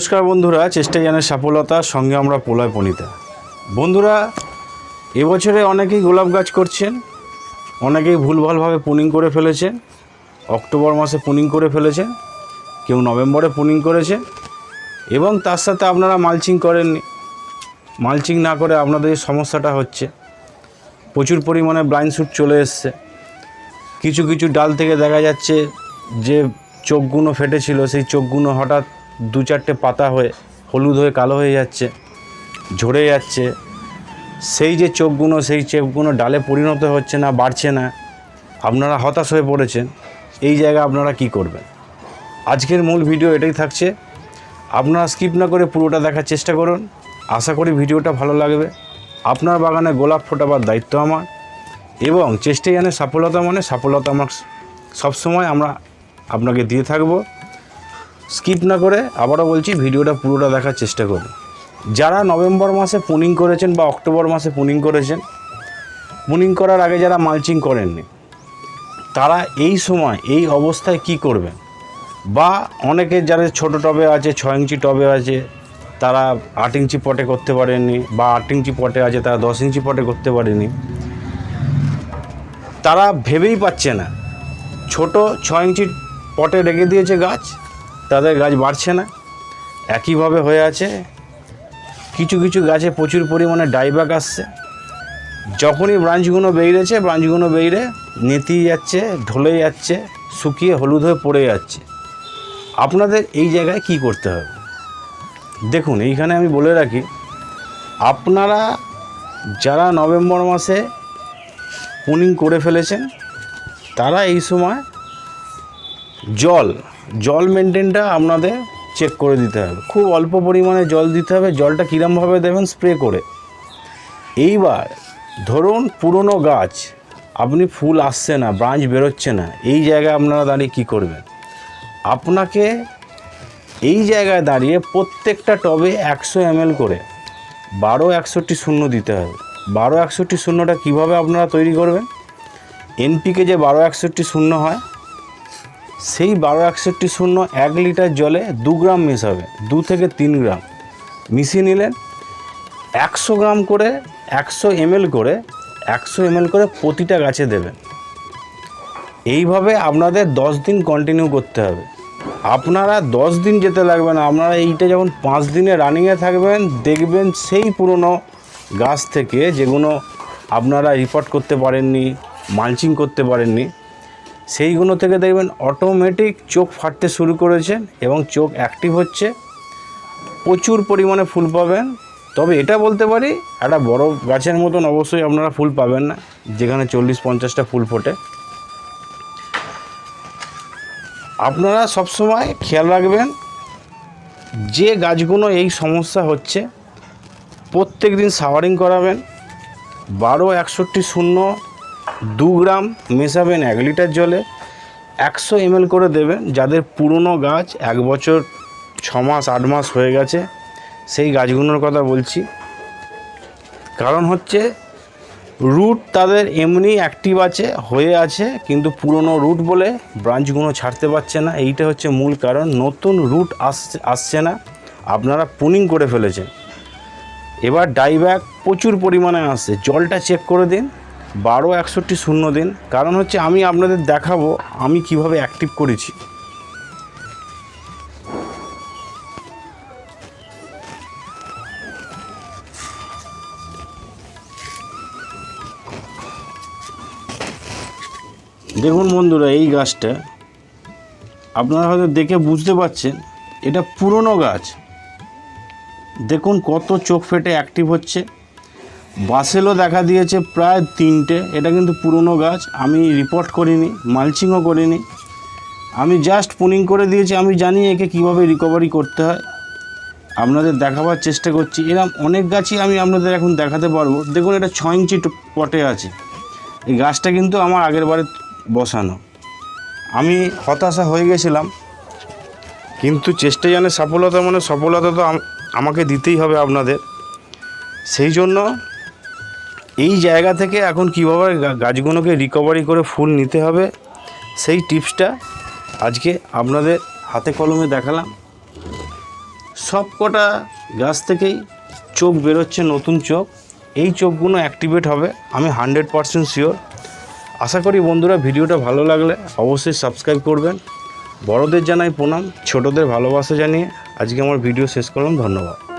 নমস্কার বন্ধুরা, চেষ্টাই জানে সফলতা, সঙ্গে আমরা পোলয় পণিতা বন্ধুরা, এবছরে অনেকেই গোলাপ গাছ করছেন, অনেকেই ভুলভালভাবে পুনিং করে ফেলেছেন, অক্টোবর মাসে পুনিং করে ফেলেছেন, কেউ নভেম্বরে পুনিং করেছে, এবং তার সাথে আপনারা মালচিং করেননি। মালচিং না করে আপনাদের সমস্যাটা হচ্ছে। প্রচুর পরিমাণে ব্লাইন্ড শ্যুট চলে এসছে। কিছু কিছু ডাল থেকে দেখা যাচ্ছে যে চোখগুলো ফেটেছিল, সেই চোখগুলো হঠাৎ দু চারটে পাতা হয়ে, হলুদ হয়ে, কালো হয়ে যাচ্ছে, ঝরে যাচ্ছে। সেই যে চোখগুলো, সেই চোখগুলো ডালে পরিণত হচ্ছে না, বাড়ছে না, আপনারা হতাশ হয়ে পড়েছেন, এই জায়গায় আপনারা কি করবেন? আজকের মূল ভিডিও এটাই থাকছে। আপনারা স্কিপ না করে পুরোটা দেখার চেষ্টা করুন। আশা করি ভিডিওটা ভালো লাগবে। আপনার বাগানে গোলাপ ফোটাবার দায়িত্ব আমার এবং চেষ্টাই জানে সফলতা মানে সফলতা আমার সবসময় আমরা আপনাকে দিয়ে থাকব। স্কিপ না করে আবারও বলছি, ভিডিওটা পুরোটা দেখার চেষ্টা করুন। যারা নভেম্বর মাসে পুনিং করেছেন বা অক্টোবর মাসে পুনিং করেছেন, পুনিং করার আগে যারা মালচিং করেননি, তারা এই সময় এই অবস্থায় কি করবেন? বা অনেকে যারা ছোট টবে আছে ছ ইঞ্চি টবে আছে, তারা আট ইঞ্চি পটে করতে পারেননি বা আট ইঞ্চি পটে আছে, তারা দশ ইঞ্চি পটে করতে পারেনি তারা ভেবেই পাচ্ছে না। ছোট ছ ইঞ্চি পটে রেখে দিয়েছে গাছ তাদের গাছ বাড়ছে না। একইভাবে হয়ে আছে। কিছু কিছু গাছে প্রচুর পরিমাণে ডাইব্যাক আসছে। যখনই ব্রাঞ্চগুলো বেরিয়েছে, ব্রাঞ্চগুলো বেরিয়ে নেতিয়ে যাচ্ছে, ঢলে যাচ্ছে, শুকিয়ে হলুদ হয়ে পড়ে যাচ্ছে। আপনাদের এই জায়গায় কি করতে হবে? দেখুন, এইখানে আমি বলে রাখি, আপনারা যারা নভেম্বর মাসে পুনিং করে ফেলেছেন, তারা এই সময় জল জল মেনটেনটা আপনাদের চেক করে দিতে হবে। খুব অল্প পরিমাণে জল দিতে হবে, জলটা কীরমভাবে দেবেন স্প্রে করে। এইবার ধরুন পুরনো গাছ, আপনি ফুল আসছে না ব্রাঞ্চ বেরোচ্ছে না, এই জায়গায় আপনারা দাঁড়িয়ে কী করবেন? আপনাকে এই জায়গায় দাঁড়িয়ে প্রত্যেকটা টবে একশো এমএল করে বারো একষট্টি শূন্য দিতে হবে। বারো একষট্টি শূন্যটা কীভাবে আপনারা তৈরি করবেন? এনপিকে যে বারো একষট্টি শূন্য হয় সেই বারো একষট্টি শূন্য এক লিটার জলে দু গ্রাম মেশাবে, দু থেকে তিন গ্রাম। মিশিয়ে নিলেন, একশো গ্রাম করে একশো এমএল করে, একশো এমএল করে প্রতিটা গাছে দেবেন। এইভাবে আপনাদের দশ দিন কন্টিনিউ করতে হবে। আপনারা দশ দিন যেতে লাগবে না, আপনারা এইটা যখন পাঁচ দিনে রানিংয়ে থাকবেন, দেখবেন সেই পুরনো গাছ থেকে যেগুলো আপনারা রিপোর্ট করতে পারেননি মালচিং করতে পারেননি সেইগুলো থেকে দেখবেন অটোমেটিক চোখ ফাটতে শুরু করেছেন এবং চোখ অ্যাক্টিভ হচ্ছে। প্রচুর পরিমাণে ফুল পাবেন। তবে এটা বলতে পারি, একটা বড় গাছের মতন অবশ্যই আপনারা ফুল পাবেন না, যেখানে চল্লিশ পঞ্চাশটা ফুল ফোটে। আপনারা সবসময় খেয়াল রাখবেন, যে গাছগুলো এই সমস্যা হচ্ছে প্রত্যেক দিন শাওয়ারিং করাবেন, বারো একষট্টি শূন্য দু গ্রাম মেশাবেন এক লিটার জলে, একশো এমএল করে দেবেন। যাদের পুরনো গাছ, এক বছর, ছ মাস, আট মাস হয়ে গেছে, সেই গাছগুলোর কথা বলছি। কারণ হচ্ছে, রুট তাদের এমনি অ্যাক্টিভ আছে, হয়ে আছে, কিন্তু পুরনো রুট বলে ব্রাঞ্চগুলো ছাড়তে পারছে না। এইটা হচ্ছে মূল কারণ। নতুন রুট আসছে আসছে না। আপনারা পুনিং করে ফেলেছেন। এবার ডাইব্যাক প্রচুর পরিমাণে আসছে। জলটা চেক করে দিন। বারো একষট্টি শূন্য দিন। কারণ হচ্ছে আমি আপনাদের দেখাবো আমি কীভাবে অ্যাক্টিভ করেছি। দেখুন বন্ধুরা, এই গাছটা আপনারা হয়তো দেখে বুঝতে পারছেন, এটা পুরনো গাছ। দেখুন কত চোখ ফেটে অ্যাক্টিভ হচ্ছে। বাসেলও দেখা দিয়েছে প্রায় তিনটে। এটা কিন্তু পুরনো গাছ, আমি রিপোর্ট করিনি মালচিংও করিনি। আমি জাস্ট পুনিং করে দিয়েছি, আমি জানি একে কীভাবে রিকভারি করতে হয়। আপনাদের দেখাবার চেষ্টা করছি। এরকম অনেক গাছই আমি আপনাদের এখন দেখাতে পারব। দেখুন, এটা ছ ইঞ্চি পটে আছে। এই গাছটা কিন্তু আমার আগের বারে বসানো। আমি হতাশা হয়ে গেছিলাম, কিন্তু চেষ্টা জানে সফলতা মানে সফলতা তো আমাকে দিতেই হবে আপনাদের। সেই জন্য এই জায়গা থেকে এখন কীভাবে গাছগুলোকে রিকভারি করে ফুল নিতে হবে, সেই টিপসটা আজকে আপনাদের হাতে কলমে দেখালাম। সব কটা গাছ থেকেই চোখ বেরোচ্ছে নতুন চোখ। এই চোখগুলো অ্যাক্টিভেট হবে, আমি হান্ড্রেড পারসেন্ট শিওর আশা করি বন্ধুরা ভিডিওটা ভালো লাগলে অবশ্যই সাবস্ক্রাইব করবেন। বড়দের জানাই প্রণাম, ছোটদের ভালোবাসা জানিয়ে আজকে আমার ভিডিও শেষ করলাম, ধন্যবাদ।